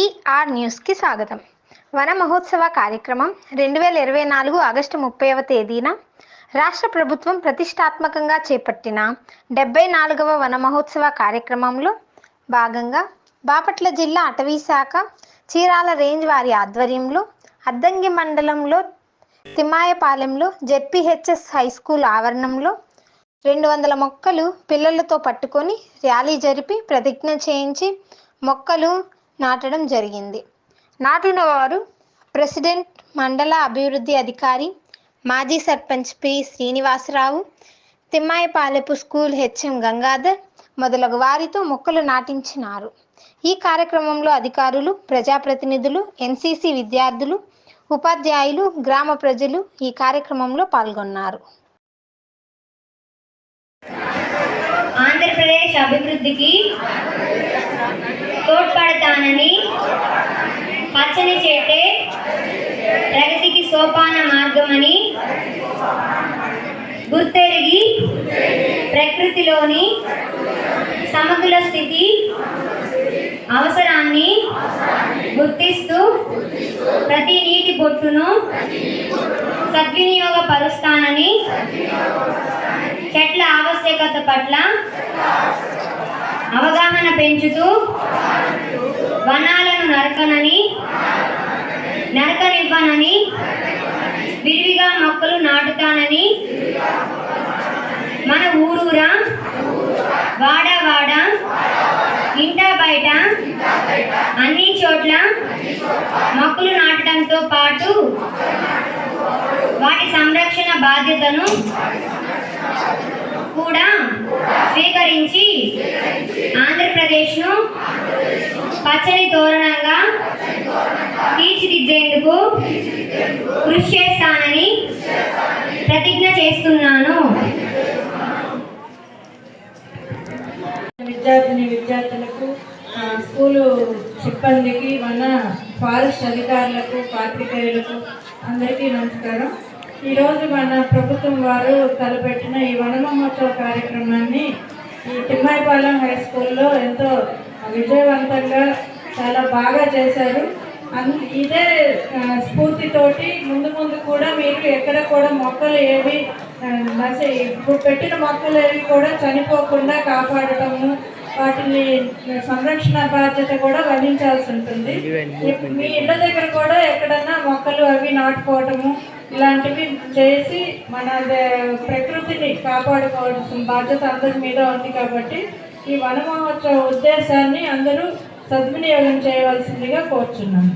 VR న్యూస్కి స్వాగతం. వన మహోత్సవ కార్యక్రమం రెండు వేల ఇరవై నాలుగు ఆగస్టు ముప్పైవ తేదీన రాష్ట్ర ప్రభుత్వం ప్రతిష్టాత్మకంగా చేపట్టిన డెబ్బై నాలుగవ వన మహోత్సవ కార్యక్రమంలో భాగంగా బాపట్ల జిల్లా అటవీ శాఖ చీరాల రేంజ్ వారి ఆధ్వర్యంలో అద్దంగి మండలంలో తిమ్మాయపాలెంలో జెడ్పీహెచ్ఎస్ హై స్కూల్ ఆవరణంలో రెండు వందల మొక్కలు పిల్లలతో పట్టుకొని ర్యాలీ జరిపి ప్రతిజ్ఞ చేయించి మొక్కలు నాటడం జరిగింది. నాటిన వారు ప్రెసిడెంట్ మండల అభివృద్ధి అధికారి మాజీ సర్పంచ్ పి. శ్రీనివాసరావు తిమ్మాయిపాలెపు స్కూల్ హెచ్ఎం గంగాధర్ మొదలగు వారితో మొక్కలు నాటించినారు. ఈ కార్యక్రమంలో అధికారులు ప్రజాప్రతినిధులు ఎన్సీసీ విద్యార్థులు ఉపాధ్యాయులు గ్రామ ప్రజలు ఈ కార్యక్రమంలో పాల్గొన్నారు. అభివృద్ధికి తోడ్పడతానని పచ్చని చేటే ప్రగతికి సోపాన మార్గమని గుర్తెరిగి ప్రకృతిలోని సమతుల స్థితి అవసరాన్ని గుర్తిస్తూ ప్రతి నీటి బొట్టును సద్వినియోగపరుస్తానని చెట్ల ఆవశ్యకత పట్ల అవగాహన పెంచుతూ వనాలను నరకనని నరకనివ్వనని విరివిగా మొక్కలు నాటుతానని మన ఊరూరా వాడ వాడ ఇంటా బయట అన్ని చోట్ల మొక్కలు నాటడంతో పాటు వాటి సంరక్షణ బాధ్యతను కూడా స్వీకరించి ఆంధ్రప్రదేశ్ను పచ్చని తోరణంగా తీర్చిదిద్దేందుకు కృషి చేస్తానని ప్రతిజ్ఞ చేస్తున్నాను. విద్యార్థిని విద్యార్థులకు స్కూలు సిబ్బందికి మన ఫారెస్ట్ అధికారులకు పాత్రికేయులకు అందరికీ నమస్కారం. ఈరోజు మన ప్రభుత్వం వారు తలపెట్టిన ఈ వనమహోత్సవ కార్యక్రమాన్ని ఈ తిమ్మాయిపాలెం హై స్కూల్లో ఎంతో విజయవంతంగా చాలా బాగా చేశారు. ఇదే స్ఫూర్తితోటి ముందు ముందు కూడా మీరు ఎక్కడ కూడా మొక్కలు ఏవి ఇప్పుడు పెట్టిన మొక్కలు ఏవి కూడా చనిపోకుండా కాపాడటము వాటిని సంరక్షణ బాధ్యత కూడా వహించాల్సి ఉంటుంది. మీ ఇళ్ళ దగ్గర కూడా ఎక్కడన్నా మొక్కలు అవి నాటుకోవటము ఇలాంటివి చేసి మన ప్రకృతిని కాపాడుకోవాల్సిన బాధ్యత అందరి మీద ఉంది కాబట్టి ఈ వనమహోత్సవ ఉద్దేశాన్ని అందరూ సద్వినియోగం చేయవలసిందిగా కోరుచున్నాను.